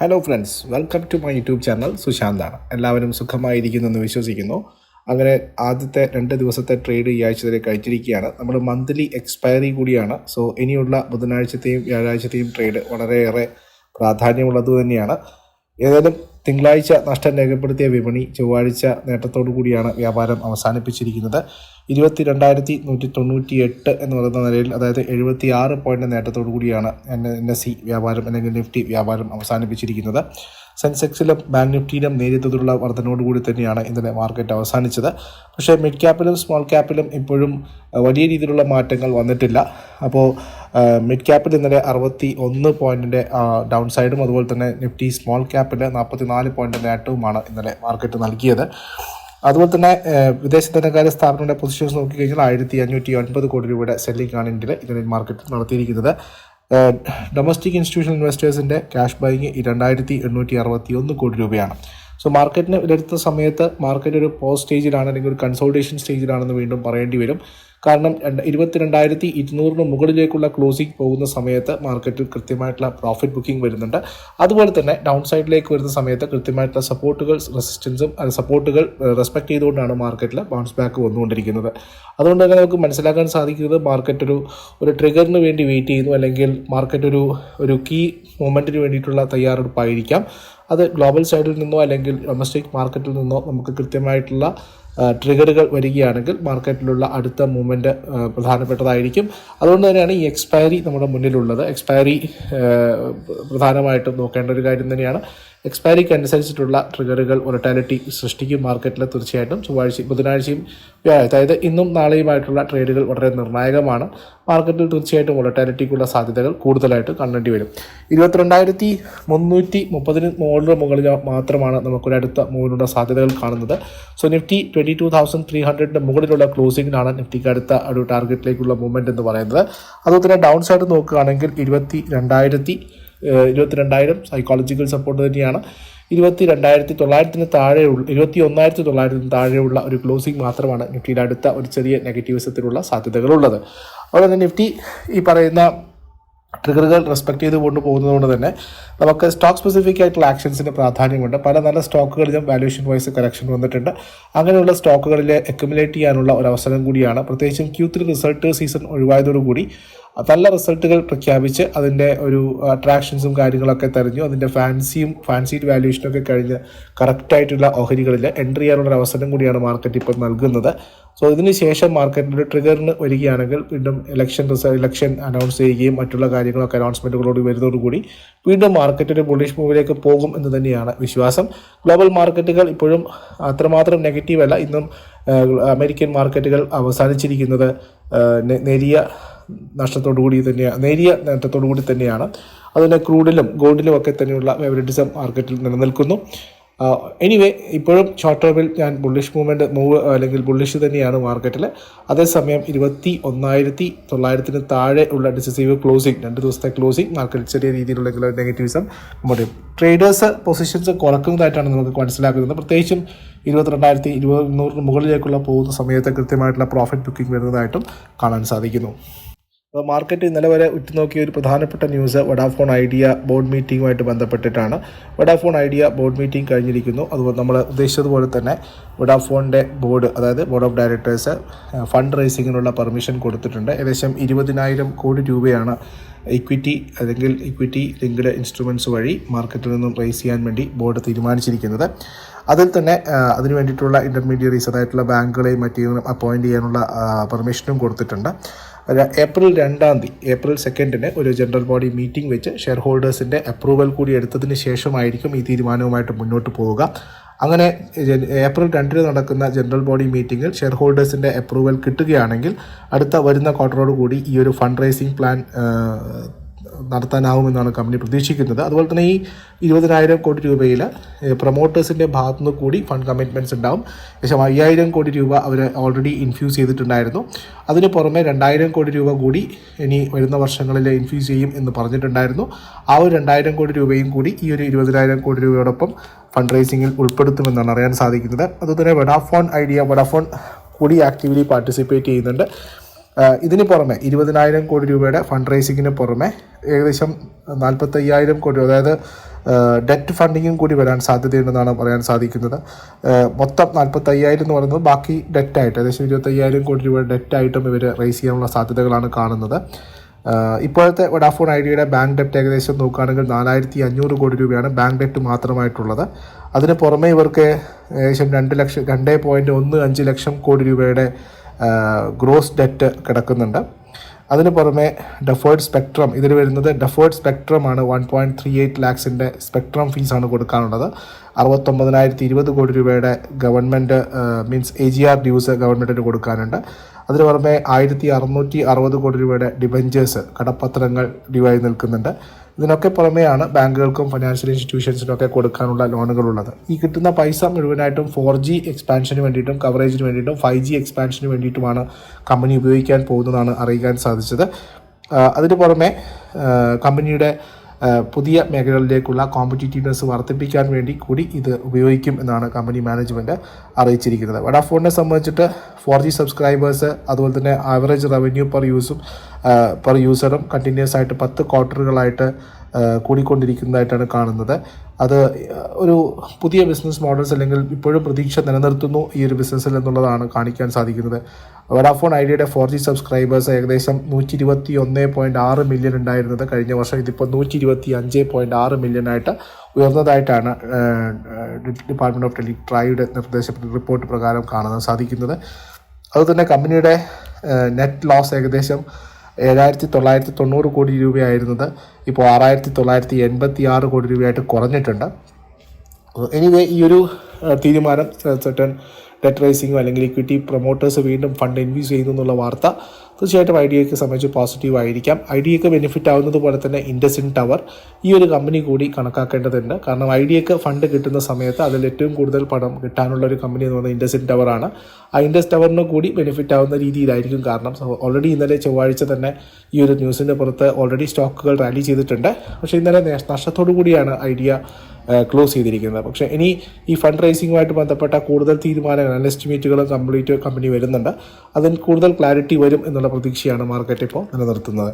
Hello friends welcome to my YouTube channel സുശാന്താണ് എല്ലാവരും സുഖമായിരിക്കുന്നു എന്ന് വിശ്വസിക്കുന്നു. അങ്ങനെ ആദ്യത്തെ രണ്ട് ദിവസത്തെ ട്രേഡ് ഈ ആഴ്ച വരെ കഴിച്ചിരിക്കുകയാണ് നമ്മുടെ മന്ത്ലി എക്സ്പയറി കൂടിയാണ്. സോ ഇനിയുള്ള ബുധനാഴ്ചത്തെയും വ്യാഴാഴ്ചത്തെയും ട്രേഡ് വളരെയേറെ പ്രാധാന്യമുള്ളത് തന്നെയാണ്. ഏതായാലും തിങ്കളാഴ്ച നഷ്ടം രേഖപ്പെടുത്തിയ വിപണി ചൊവ്വാഴ്ച നേട്ടത്തോടു കൂടിയാണ് വ്യാപാരം അവസാനിപ്പിച്ചിരിക്കുന്നത്. ഇരുപത്തി രണ്ടായിരത്തി നൂറ്റി തൊണ്ണൂറ്റി എട്ട് എന്ന് പറയുന്ന നിലയിൽ അതായത് എഴുപത്തി ആറ് പോയിന്റ് നേട്ടത്തോടു കൂടിയാണ് എൻ എൻ എസ് സി വ്യാപാരം അല്ലെങ്കിൽ നിഫ്റ്റി വ്യാപാരം അവസാനിപ്പിച്ചിരിക്കുന്നത്. സെൻസെക്സിലും ബാങ്ക് നിഫ്റ്റിയിലും നേരിയ വർധനയോടുകൂടി തന്നെയാണ് ഇന്നലെ മാർക്കറ്റ് അവസാനിച്ചത്. പക്ഷേ മിഡ് ക്യാപ്പിലും സ്മോൾ ക്യാപ്പിലും ഇപ്പോഴും വലിയ രീതിയിലുള്ള മാറ്റങ്ങൾ വന്നിട്ടില്ല. അപ്പോൾ മിഡ് ക്യാപ്പിൽ ഇന്നലെ അറുപത്തി ഒന്ന് പോയിന്റിന്റെ ഡൗൺ സൈഡും അതുപോലെ തന്നെ നിഫ്റ്റി സ്മോൾ ക്യാപ്പിൽ നാൽപ്പത്തി നാല് പോയിന്റിന്റെ നേട്ടവുമാണ് ഇന്നലെ മാർക്കറ്റ് നൽകിയത്. അതുപോലെ തന്നെ വിദേശ ധനകാര്യ സ്ഥാപനങ്ങളുടെ പൊസിഷൻസ് നോക്കിക്കഴിഞ്ഞാൽ ആയിരത്തി അഞ്ഞൂറ്റി ഒൻപത് കോടി രൂപയുടെ സെല്ലിംഗ് ആണ് ഇന്ത്യയിൽ ഇന്നലെ മാർക്കറ്റ് നടത്തിയിരിക്കുന്നത്. ഡൊമസ്റ്റിക് ഇൻസ്റ്റിറ്റ്യൂഷണൽ ഇൻവെസ്റ്റേഴ്സിന്റെ ക്യാഷ് ബൈങ് രണ്ടായിരത്തി എണ്ണൂറ്റി അറുപത്തി ഒന്ന് കോടി രൂപയാണ്. സോ മാർക്കറ്റിന് വിലയിരുത്തുന്ന സമയത്ത് മാർക്കറ്റ് ഒരു പോസ്റ്റ് സ്റ്റേജിലാണ് അല്ലെങ്കിൽ ഒരു കൺസോൾട്ടേഷൻ സ്റ്റേജിലാണെന്ന് വീണ്ടും പറയേണ്ടി വരും. കാരണം രണ്ട് ഇരുപത്തിരണ്ടായിരത്തി ഇരുന്നൂറിന് മുകളിലേക്കുള്ള ക്ലോസിംഗ് പോകുന്ന സമയത്ത് മാർക്കറ്റിൽ കൃത്യമായിട്ടുള്ള പ്രോഫിറ്റ് ബുക്കിംഗ് വരുന്നുണ്ട്. അതുപോലെ തന്നെ ഡൗൺ സൈഡിലേക്ക് വരുന്ന സമയത്ത് കൃത്യമായിട്ടുള്ള സപ്പോർട്ടുകൾ റെസിസ്റ്റൻസും സപ്പോർട്ടുകൾ റെസ്പെക്ട് ചെയ്തുകൊണ്ടാണ് മാർക്കറ്റിൽ ബൗൺസ് ബാക്ക് വന്നുകൊണ്ടിരിക്കുന്നത്. അതുകൊണ്ട് തന്നെ നമുക്ക് മനസ്സിലാക്കാൻ സാധിക്കുന്നത് മാർക്കറ്റ് ഒരു ഒരു ട്രിഗറിന് വേണ്ടി വെയിറ്റ് ചെയ്യുന്നു അല്ലെങ്കിൽ മാർക്കറ്റ് ഒരു ഒരു കീ മൂമെന്റിന് വേണ്ടിയിട്ടുള്ള തയ്യാറെടുപ്പായിരിക്കാം. അത് ഗ്ലോബൽ സൈഡിൽ നിന്നോ അല്ലെങ്കിൽ ഡൊമസ്റ്റിക് മാർക്കറ്റിൽ നിന്നോ നമുക്ക് കൃത്യമായിട്ടുള്ള ട്രിഗറുകൾ വരികയാണെങ്കിൽ മാർക്കറ്റിലുള്ള അടുത്ത മൂവ്മെന്റ് പ്രധാനപ്പെട്ടതായിരിക്കും. അതുകൊണ്ട് തന്നെയാണ് ഈ എക്സ്പയറി നമ്മുടെ മുന്നിലുള്ളത്. എക്സ്പയറി പ്രധാനമായിട്ടും നോക്കേണ്ട ഒരു കാര്യം തന്നെയാണ്. എക്സ്പയറിക്ക് അനുസരിച്ചിട്ടുള്ള ട്രിഗറുകൾ വൊളറ്റാലിറ്റി സൃഷ്ടിക്കും മാർക്കറ്റിൽ തീർച്ചയായിട്ടും ചൊവ്വാഴ്ചയും ബുധനാഴ്ചയും അതായത് ഇന്നും നാളെയുമായിട്ടുള്ള ട്രേഡുകൾ വളരെ നിർണായകമാണ്. മാർക്കറ്റിൽ തീർച്ചയായിട്ടും വൊളറ്റാലിറ്റിക്കുള്ള സാധ്യതകൾ കൂടുതലായിട്ട് കണ്ടേണ്ടി വരും. ഇരുപത്തിരണ്ടായിരത്തി മുന്നൂറ്റി മുപ്പതിന് മുകളിൽ മുകളിൽ മാത്രമാണ് നമുക്കൊരടുത്ത മൂവിനുള്ള സാധ്യതകൾ കാണുന്നത്. So Nifty twenty two thousand three ഹൺഡ്രഡിന്റെ മുകളിലുള്ള ക്ലോസിംഗിനാണ് നിഫ്റ്റിക്ക് അടുത്ത ഒരു ടാർഗറ്റിലേക്കുള്ള മൂവ്മെന്റ് എന്ന് പറയുന്നത്. അതുപോലെ തന്നെ ഡൗൺ സൈഡ് നോക്കുകയാണെങ്കിൽ ഇരുപത്തി രണ്ടായിരത്തി ഇരുപത്തിരണ്ടായിരം സൈക്കോളജിക്കൽ സപ്പോർട്ട് തന്നെയാണ്. ഇരുപത്തി രണ്ടായിരത്തി തൊള്ളായിരത്തിന് താഴെയുള്ള ഇരുപത്തി ഒന്നായിരത്തി തൊള്ളായിരത്തിന് താഴെയുള്ള ഒരു ക്ലോസിംഗ് മാത്രമാണ് നിഫ്റ്റിയുടെ അടുത്ത ഒരു ചെറിയ നെഗറ്റീവ്സത്തിലുള്ള സാധ്യതകളുള്ളത്. അതുപോലെ തന്നെ നിഫ്റ്റി ഈ പറയുന്ന ട്രിഗറുകൾ റെസ്പെക്ട് ചെയ്ത് കൊണ്ട് പോകുന്നതുകൊണ്ട് തന്നെ നമുക്ക് സ്റ്റോക്ക് സ്പെസിഫിക് ആയിട്ടുള്ള ആക്ഷൻസിന് പ്രാധാന്യമുണ്ട്. പല നല്ല സ്റ്റോക്കുകളിലും വാല്യൂഷൻ വൈസ് കറക്ഷൻ വന്നിട്ടുണ്ട്. അങ്ങനെയുള്ള സ്റ്റോക്കുകളിൽ അക്യുമുലേറ്റ് ചെയ്യാനുള്ള ഒരു അവസരം കൂടിയാണ്. പ്രത്യേകിച്ചും ക്യൂ ത്രീ റിസൾട്ട് സീസൺ ഒഴിവായതോടുകൂടി നല്ല റിസൾട്ടുകൾ പ്രഖ്യാപിച്ച് അതിന്റെ ഒരു അട്രാക്ഷൻസും കാര്യങ്ങളൊക്കെ തെരഞ്ഞു. അതിന്റെ ഫാൻസിയും ഫാൻസി വാല്യൂഷനും ഒക്കെ കഴിഞ്ഞ് കറക്റ്റായിട്ടുള്ള ഓഹരികളിൽ എൻട്രി ചെയ്യാനുള്ള അവസരം കൂടിയാണ് മാർക്കറ്റ് ഇപ്പോൾ നൽകുന്നത്. സോ ഇതിന് ശേഷം മാർക്കറ്റിന്റെ ട്രിഗറിന് വരികയാണെങ്കിൽ വീണ്ടും ഇലക്ഷൻ റിസൾട്ട് ഇലക്ഷൻ അനൗൺസ് ചെയ്യുകയും മറ്റുള്ള കാര്യങ്ങളൊക്കെ അനൗൺസ്മെന്റുകളോട് വരുന്നതോടുകൂടി വീണ്ടും മാർക്കറ്റ് ഒരു ബുള്ളിഷ് മൂവിലേക്ക് പോകും എന്ന് തന്നെയാണ് വിശ്വാസം. ഗ്ലോബൽ മാർക്കറ്റുകൾ ഇപ്പോഴും അത്രമാത്രം നെഗറ്റീവ് അല്ല. ഇന്നും അമേരിക്കൻ മാർക്കറ്റുകൾ അവസാനിച്ചിരിക്കുന്നത് നേരിയ നഷ്ടത്തോടു കൂടി തന്നെയാണ് നേരിയ നേട്ടത്തോടു കൂടി തന്നെയാണ്. അതുപോലെ ക്രൂഡിലും ഗോൾഡിലും ഒക്കെ തന്നെയുള്ള ഫേവറിറ്റിസം മാർക്കറ്റിൽ നിലനിൽക്കുന്നു. എനിവേ ഇപ്പോഴും ഷോർട്ട് ടേമിൽ ഞാൻ ബുള്ളിഷ് മൂവ്മെന്റ് മൂവ് അല്ലെങ്കിൽ ബുള്ളിഷ് തന്നെയാണ് മാർക്കറ്റിൽ അതേസമയം ഇരുപത്തി ഒന്നായിരത്തി തൊള്ളായിരത്തിന് താഴെ ഉള്ള ഡിസിസീവ് ക്ലോസിംഗ് രണ്ട് ദിവസത്തെ ക്ലോസിംഗ് മാർക്കറ്റ് ചെറിയ രീതിയിലുള്ള നെഗറ്റീവിസം നമ്മുടെ ട്രേഡേഴ്സ് പൊസിഷൻസ് കുറക്കുന്നതായിട്ടാണ് നമുക്ക് മനസ്സിലാക്കുന്നത്. പ്രത്യേകിച്ചും ഇരുപത്തിരണ്ടായിരത്തി ഇരുപത് മുകളിലേക്കുള്ള പോകുന്ന സമയത്ത് കൃത്യമായിട്ടുള്ള പ്രോഫിറ്റ് ബുക്കിംഗ് വരുന്നതായിട്ടും കാണാൻ സാധിക്കുന്നു. അപ്പോൾ മാർക്കറ്റ് ഇന്നലെ വരെ ഉറ്റുനോക്കിയ ഒരു പ്രധാനപ്പെട്ട ന്യൂസ് വഡാഫോൺ ഐഡിയ ബോർഡ് മീറ്റിംഗുമായിട്ട് ബന്ധപ്പെട്ടിട്ടാണ്. വഡാഫോൺ ഐഡിയ ബോർഡ് മീറ്റിംഗ് കഴിഞ്ഞിരിക്കുന്നു. അതുപോലെ നമ്മൾ ഉദ്ദേശിച്ചതുപോലെ തന്നെ വഡാഫോണിന്റെ ബോർഡ് അതായത് ബോർഡ് ഓഫ് ഡയറക്ടേഴ്സ് ഫണ്ട് റേസിങ്ങിനുള്ള പെർമിഷൻ കൊടുത്തിട്ടുണ്ട്. ഏകദേശം ഇരുപതിനായിരം കോടി രൂപയാണ് ഇക്വിറ്റി അല്ലെങ്കിൽ ഇക്വിറ്റി ലിങ്ക്ഡ് ഇൻസ്ട്രുമെന്റ്സ് വഴി മാർക്കറ്റിൽ നിന്നും റേസ് ചെയ്യാൻ വേണ്ടി ബോർഡ് തീരുമാനിച്ചിരിക്കുന്നത്. അതിൽ തന്നെ അതിന് വേണ്ടിയിട്ടുള്ള ഇന്റർമീഡിയറീസ് അതായിട്ടുള്ള ബാങ്കുകളെയും മറ്റേതിനും അപ്പോയിന്റ് ചെയ്യാനുള്ള പെർമിഷനും കൊടുത്തിട്ടുണ്ട്. ഏപ്രിൽ രണ്ടാം തീയതി ഏപ്രിൽ സെക്കൻഡിന് ഒരു ജനറൽ ബോഡി മീറ്റിംഗ് വെച്ച് ഷെയർ ഹോൾഡേഴ്സിന്റെ അപ്രൂവൽ കൂടി എടുത്തതിന് ശേഷമായിരിക്കും ഈ തീരുമാനവുമായിട്ട് മുന്നോട്ട് പോവുക. അങ്ങനെ ഏപ്രിൽ രണ്ടിന് നടക്കുന്ന ജനറൽ ബോഡി മീറ്റിംഗിൽ ഷെയർ ഹോൾഡേഴ്സിന്റെ അപ്രൂവൽ കിട്ടുകയാണെങ്കിൽ അടുത്ത വരുന്ന ക്വാർട്ടറോട് കൂടി ഈ ഒരു ഫണ്ട് റൈസിംഗ് പ്ലാൻ നടത്താനാവുമെന്നാണ് കമ്പനി പ്രതീക്ഷിക്കുന്നത്. അതുപോലെ തന്നെ ഈ ഇരുപതിനായിരം കോടി രൂപയിൽ പ്രൊമോട്ടേഴ്സിന്റെ ഭാഗത്തു നിന്ന് കൂടി ഫണ്ട് കമ്മിറ്റ്മെന്റ്സ് ഉണ്ടാവും. ഏകദേശം അയ്യായിരം കോടി രൂപ അവർ ഓൾറെഡി ഇൻഫ്യൂസ് ചെയ്തിട്ടുണ്ടായിരുന്നു. അതിന് പുറമെ രണ്ടായിരം കോടി രൂപ കൂടി ഇനി വരുന്ന വർഷങ്ങളിൽ ഇൻഫ്യൂസ് ചെയ്യും എന്ന് പറഞ്ഞിട്ടുണ്ടായിരുന്നു. ആ ഒരു രണ്ടായിരം കോടി രൂപയും കൂടി ഈ ഒരു ഇരുപതിനായിരം കോടി രൂപയോടൊപ്പം ഫണ്ട് റൈസിങ്ങിൽ ഉൾപ്പെടുത്തുമെന്നാണ് അറിയാൻ സാധിക്കുന്നത്. അതുപോലെ വഡാഫോൺ ഐഡിയ വഡാഫോൺ കൂടി ആക്റ്റീവ്ലി പാർട്ടിസിപ്പേറ്റ് ചെയ്യുന്നുണ്ട്. ഇതിന് പുറമെ ഇരുപതിനായിരം കോടി രൂപയുടെ ഫണ്ട് റൈസിങ്ങിന് പുറമെ ഏകദേശം നാൽപ്പത്തയ്യായിരം കോടി അതായത് ഡെറ്റ് ഫണ്ടിങ്ങും കൂടി വരാൻ സാധ്യതയുണ്ടെന്നാണ് പറയാൻ സാധിക്കുന്നത്. മൊത്തം നാൽപ്പത്തയ്യായിരം എന്ന് പറയുന്നത് ബാക്കി ഡെറ്റായിട്ട് ഏകദേശം ഇരുപത്തയ്യായിരം കോടി രൂപ ഡെറ്റായിട്ടും ഇവർ റേസ് ചെയ്യാനുള്ള സാധ്യതകളാണ് കാണുന്നത്. ഇപ്പോഴത്തെ വഡാഫോൺ ഐഡിയയുടെ ബാങ്ക് ഡെറ്റ് ഏകദേശം നോക്കുകയാണെങ്കിൽ നാലായിരത്തി അഞ്ഞൂറ് കോടി രൂപയാണ് ബാങ്ക് ഡെറ്റ് മാത്രമായിട്ടുള്ളത്. അതിന് പുറമെ ഇവർക്ക് ഏകദേശം രണ്ട് ലക്ഷം രണ്ട് പോയിന്റ് ഒന്ന് അഞ്ച് ലക്ഷം കോടി രൂപയുടെ ഗ്രോസ് ഡെറ്റ് കിടക്കുന്നുണ്ട്. അതിന് പുറമെ ഡെഫേർഡ് സ്പെക്ട്രം ഇതിൽ വരുന്നത് ഡെഫേർഡ് സ്പെക്ട്രമാണ് വൺ പോയിന്റ് ത്രീ എയ്റ്റ് ലാക്സിന്റെ സ്പെക്ട്രം ഫീസാണ് കൊടുക്കാനുള്ളത്. അറുപത്തൊമ്പതിനായിരത്തി ഇരുപത് കോടി രൂപയുടെ government means A G R dues ഗവൺമെന്റിന് കൊടുക്കാനുണ്ട്. അതിന് പുറമെ ആയിരത്തി അറുന്നൂറ്റി അറുപത് കോടി രൂപയുടെ ഡിബഞ്ചേഴ്സ് കടപ്പത്രങ്ങൾ ഡ്യൂ ആയി നിൽക്കുന്നുണ്ട്. ഇതിനൊക്കെ പുറമെയാണ് ബാങ്കുകൾക്കും ഫിനാൻഷ്യൽ ഇൻസ്റ്റിറ്റ്യൂഷൻസിനൊക്കെ കൊടുക്കാനുള്ള ലോണുകളുള്ളത് ഈ കിട്ടുന്ന പൈസ മുഴുവനായിട്ടും ഫോർ ജി എക്സ്പാൻഷന് വേണ്ടിയിട്ടും കവറേജിന് വേണ്ടിയിട്ടും ഫൈവ് ജി എക്സ്പാൻഷന് വേണ്ടിയിട്ടുമാണ് കമ്പനി ഉപയോഗിക്കാൻ പോകുന്നതാണ് അറിയിക്കാൻ സാധിച്ചത്. അതിന് പുറമെ കമ്പനിയുടെ പുതിയ മേഖലകളിലേക്കുള്ള കോമ്പറ്റീറ്റീവ്നെസ് വർദ്ധിപ്പിക്കാൻ വേണ്ടി കൂടി ഇത് ഉപയോഗിക്കും എന്നാണ് കമ്പനി മാനേജ്മെന്റ് അറിയിച്ചിരിക്കുന്നത്. വഡാഫോണിനെ സംബന്ധിച്ചിട്ട് ഫോർ ജി സബ്സ്ക്രൈബേഴ്സ് അതുപോലെ തന്നെ ആവറേജ് റവന്യൂ പെർ യൂസും പെർ യൂസറും കണ്ടിന്യൂസ് ആയിട്ട് പത്ത് ക്വാർട്ടറുകളായിട്ട് കൂടിക്കൊണ്ടിരിക്കുന്നതായിട്ടാണ് കാണുന്നത്. അത് ഒരു പുതിയ ബിസിനസ് മോഡൽസ് അല്ലെങ്കിൽ ഇപ്പോഴും പ്രതീക്ഷ നിലനിർത്തുന്നു ഈ ഒരു ബിസിനസ്സിൽ എന്നുള്ളതാണ് കാണിക്കാൻ സാധിക്കുന്നത്. വഡാഫോൺ ഐഡിയയുടെ ഫോർ ജി സബ്സ്ക്രൈബേഴ്സ് ഏകദേശം നൂറ്റി ഇരുപത്തി ഒന്ന് പോയിന്റ് ആറ് മില്യൺ ഉണ്ടായിരുന്നത് കഴിഞ്ഞ വർഷം. ഇതിപ്പോൾ നൂറ്റി ഇരുപത്തി അഞ്ച് പോയിന്റ് ആറ് മില്യൺ ആയിട്ട് ഉയർന്നതായിട്ടാണ് ഡിപ്പാർട്ട്മെന്റ് ഓഫ് ടെലി ട്രൈയുടെ റിപ്പോർട്ട് പ്രകാരം കാണാൻ സാധിക്കുന്നത്. അതുതന്നെ കമ്പനിയുടെ നെറ്റ് ലോസ് ഏകദേശം ഏഴായിരത്തി തൊള്ളായിരത്തി തൊണ്ണൂറ് കോടി രൂപയായിരുന്നത് ഇപ്പോൾ ആറായിരത്തി തൊള്ളായിരത്തി എൺപത്തി ആറ് കോടി രൂപയായിട്ട് കുറഞ്ഞിട്ടുണ്ട്. എനിവേ ഈ ഒരു തീരുമാനം സെർട്ടൺ ഡെറ്റ് റേസിംഗോ അല്ലെങ്കിൽ ഇക്വിറ്റി പ്രൊമോട്ടേഴ്സ് വീണ്ടും ഫണ്ട് ഇൻവ്യൂസ് ചെയ്യുന്നു എന്നുള്ള വാർത്ത തീർച്ചയായിട്ടും ഐഡിയയ്ക്ക് സംബന്ധിച്ച് പോസിറ്റീവ് ആയിരിക്കാം. ഐഡിയയ്ക്ക് ബെനിഫിറ്റ് ആവുന്നത് പോലെ തന്നെ ഇൻഡസിൻ ടവർ ഈ ഒരു കമ്പനി കൂടി കണക്കാക്കേണ്ടതുണ്ട്. കാരണം ഐഡിയയ്ക്ക് ഫണ്ട് കിട്ടുന്ന സമയത്ത് അതിൽ ഏറ്റവും കൂടുതൽ പണം കിട്ടാനുള്ള ഒരു കമ്പനി എന്ന് പറയുന്നത് ഇൻഡസിൻ ടവറാണ് ആ ഇൻഡസ് ടവറിന് കൂടി ബെനിഫിറ്റ് ആവുന്ന രീതിയിലായിരിക്കും കാരണം ഓൾറെഡി ഇന്നലെ ചൊവ്വാഴ്ച തന്നെ ഈ ഒരു ന്യൂസിന്റെ പുറത്ത് ഓൾറെഡി സ്റ്റോക്കുകൾ റാലി ചെയ്തിട്ടുണ്ട്. പക്ഷേ ഇന്നലെ നഷ്ടത്തോടു കൂടിയാണ് ഐഡിയ ക്ലോസ് ചെയ്തിരിക്കുന്നത്. പക്ഷേ ഇനി ഈ ഫണ്ട് റൈസിങ്ങുമായിട്ട് ബന്ധപ്പെട്ട കൂടുതൽ തീരുമാനങ്ങൾ എസ്റ്റിമേറ്റുകളും കംപ്ലീറ്റ് കമ്പനി വരുന്നുണ്ട്. അതിൽ കൂടുതൽ ക്ലാരിറ്റി വരും എന്നുള്ള പ്രതീക്ഷയാണ് മാർക്കറ്റ് ഇപ്പോൾ നിലനിർത്തുന്നത്.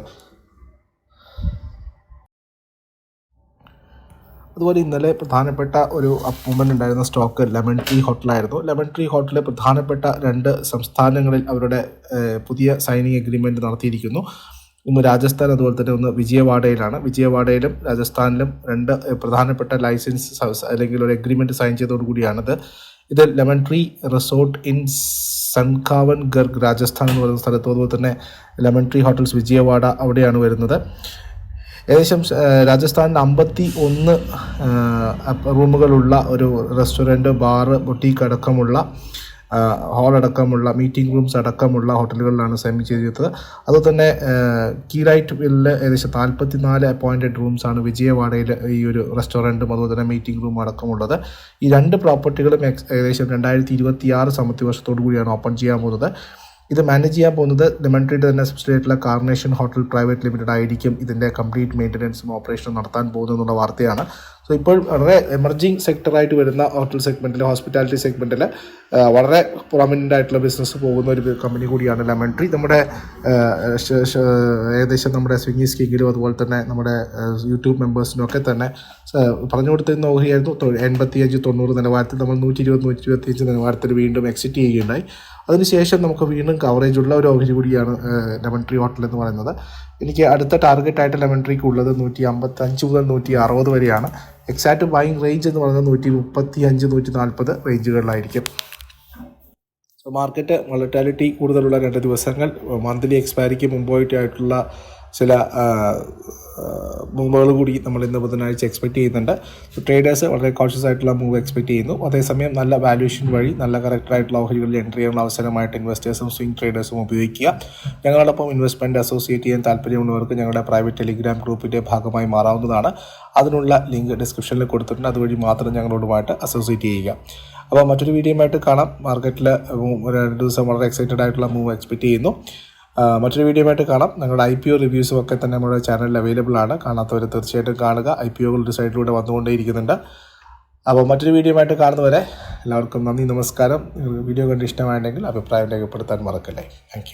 അതുപോലെ ഇന്നലെ പ്രധാനപ്പെട്ട ഒരു മൂവ്മെന്റ് ഉണ്ടായിരുന്ന സ്റ്റോക്ക് ലെമൺ ട്രീ ഹോട്ടലായിരുന്നു ലെമൺ ട്രീ ഹോട്ടലിലെ പ്രധാനപ്പെട്ട രണ്ട് സംസ്ഥാനങ്ങളിൽ അവരുടെ പുതിയ സൈനിങ് എഗ്രിമെന്റ് നടത്തിയിരിക്കുന്നു. ഒന്ന് രാജസ്ഥാൻ അതുപോലെ തന്നെ ഒന്ന് വിജയവാഡയിലാണ്. വിജയവാഡയിലും രാജസ്ഥാനിലും രണ്ട് പ്രധാനപ്പെട്ട ലൈസൻസ് അല്ലെങ്കിൽ ഒരു എഗ്രിമെന്റ് സൈൻ ചെയ്തതോടുകൂടിയാണിത്. ഇത് ലെമൺ ട്രീ റിസോർട്ട് ഇൻ സൺകാവൻ ഗർഗ് രാജസ്ഥാൻ എന്ന് പറയുന്ന സ്ഥലത്തും. അതുപോലെ തന്നെ ലെമൺ ട്രീ ഹോട്ടൽസ് വിജയവാഡ അവിടെയാണ് വരുന്നത്. ഏകദേശം രാജസ്ഥാനിൽ അമ്പത്തി ഒന്ന് റൂമുകളുള്ള ഒരു റെസ്റ്റോറന്റ് ബാറ് ബൊട്ടീക്ക് അടക്കമുള്ള ഹാൾ അടക്കമുള്ള മീറ്റിംഗ് റൂംസ് അടക്കമുള്ള ഹോട്ടലുകളിലാണ് സെമി ചെയ്തത് അതുപോലെ തന്നെ വില്ലിൽ ഏകദേശം നാൽപ്പത്തി നാല് അപ്പോയിന്റഡ് റൂംസാണ് വിജയവാഡയിൽ ഈ ഒരു റെസ്റ്റോറന്റും അതുപോലെ തന്നെ മീറ്റിംഗ് റൂം അടക്കമുള്ളത്. ഈ രണ്ട് പ്രോപ്പർട്ടികളും ഏകദേശം രണ്ടായിരത്തി ഇരുപത്തി ആറ് സാമ്പത്തിക വർഷത്തോടു കൂടിയാണ് ഓപ്പൺ ചെയ്യാൻ പോകുന്നത്. ഇത് മാനേജ് ചെയ്യാൻ പോകുന്നത് ലെമൺട്രീയുടെ തന്നെ സബ്സിഡിയായിട്ടുള്ള കാർണേഷൻ ഹോട്ടൽ പ്രൈവറ്റ് ലിമിറ്റഡ് ആയിരിക്കും ഇതിന്റെ കംപ്ലീറ്റ് മെയിന്റനൻസും ഓപ്പറേഷനും നടത്താൻ പോകുന്നതെന്നുള്ള വാർത്തയാണ്. സോ ഇപ്പോൾ വളരെ എമർജിങ് സെക്ടറായിട്ട് വരുന്ന ഹോട്ടൽ സെഗ്മെന്റിൽ ഹോസ്പിറ്റാലിറ്റി സെഗ്മെന്റിൽ വളരെ പ്രൊമിനന്റ് ആയിട്ടുള്ള ബിസിനസ് പോകുന്ന ഒരു കമ്പനി കൂടിയാണ് ലെമൺ ട്രീ നമ്മുടെ ഏകദേശം നമ്മുടെ സ്വിങ്ങി സ്കിങ്ങിലും അതുപോലെ തന്നെ നമ്മുടെ യൂട്യൂബ് മെമ്പേഴ്സിനും ഒക്കെ തന്നെ പറഞ്ഞു കൊടുത്തിരുന്ന ഓഹരിയായിരുന്നു എൺപത്തി അഞ്ച് തൊണ്ണൂറ് നിലവാരത്തിൽ നമ്മൾ നൂറ്റി ഇരുപത് നൂറ്റി ഇരുപത്തിയഞ്ച് നിലവാരത്തിൽ വീണ്ടും എക്സിറ്റ് ചെയ്യുകയുണ്ടായി. അതിനുശേഷം നമുക്ക് വീണ്ടും കവറേജ് ഉള്ള ഒരു ഓഹരി കൂടിയാണ് ലെമൺ ട്രീ ഹോട്ടൽ എന്ന് പറയുന്നത്. എനിക്ക് അടുത്ത ടാർഗറ്റ് ആയിട്ട് ലെമൺ ട്രീക്ക് ഉള്ളത് നൂറ്റി അമ്പത്തഞ്ച് മുതൽ നൂറ്റി അറുപത് വരെയാണ്. എക്സാക്റ്റ് ബൈങ് റേഞ്ച് എന്ന് പറയുന്നത് നൂറ്റി മുപ്പത്തി അഞ്ച് നൂറ്റി നാൽപ്പത് റേഞ്ചുകളിലായിരിക്കും സോ മാർക്കറ്റ് വളറ്റാലിറ്റി കൂടുതലുള്ള രണ്ട് ദിവസങ്ങൾ മന്ത്ലി എക്സ്പയറിക്ക് മുമ്പായിട്ടായിട്ടുള്ള ചില മൂവുകൾ കൂടി നമ്മൾ ഇന്ന് ബുധനാഴ്ച എക്സ്പെക്ട് ചെയ്യുന്നുണ്ട്. ട്രേഡേഴ്സ് വളരെ കോൺഷ്യസ് ആയിട്ടുള്ള മൂവ് എക്സ്പെക്ട് ചെയ്യുന്നു. അതേസമയം നല്ല വാല്യൂഷൻ വഴി നല്ല കറക്റ്റായിട്ടുള്ള ഓഹരികളിൽ എൻട്രി ചെയ്യാനുള്ള അവസരമായിട്ട് ഇൻവെസ്റ്റേഴ്സും സ്വിംഗ് ട്രേഡേഴ്സും ഉപയോഗിക്കുക. ഞങ്ങളോടൊപ്പം ഇൻവെസ്റ്റ്മെന്റ് അസോസിയേറ്റ് ചെയ്യാൻ താല്പര്യമുള്ളവർക്ക് ഞങ്ങളുടെ പ്രൈവറ്റ് ടെലിഗ്രാം ഗ്രൂപ്പിന്റെ ഭാഗമായി മാറാവുന്നതാണ്. അതിനുള്ള ലിങ്ക് ഡിസ്ക്രിപ്ഷനിൽ കൊടുത്തിട്ടുണ്ട്. അതുവഴി മാത്രം ഞങ്ങളോടുമായിട്ട് അസോസിയേറ്റ് ചെയ്യുക. അപ്പോൾ മറ്റൊരു വീഡിയോയുമായിട്ട് കാണാം. മാർക്കറ്റിൽ രണ്ട് ദിവസം വളരെ എക്സൈറ്റഡ് ആയിട്ടുള്ള മൂവ് എക്സ്പെക്ട് ചെയ്യുന്നു. ആ, വീഡിയോ ആയിട്ട് കാണാം. നിങ്ങളുടെ ഐ പി ഒ റിവ്യൂസും ഒക്കെ തന്നെ നമ്മുടെ ചാനലിൽ അവൈലബിൾ ആണ്. കാണാത്തവർ തീർച്ചയായിട്ടും കാണുക. ഐ പി ഒകൾ ഒരു സൈഡിലൂടെ വന്നുകൊണ്ടേയിരിക്കുന്നുണ്ട്. അപ്പോൾ മറ്റൊരു വീഡിയോ വീഡിയോയുമായിട്ട് കാണുന്നവരെ എല്ലാവർക്കും നന്ദി നമസ്കാരം. വീഡിയോ കണ്ട് ഇഷ്ടമായിട്ടുണ്ടെങ്കിൽ അഭിപ്രായം രേഖപ്പെടുത്താൻ മറക്കല്ലേ. താങ്ക്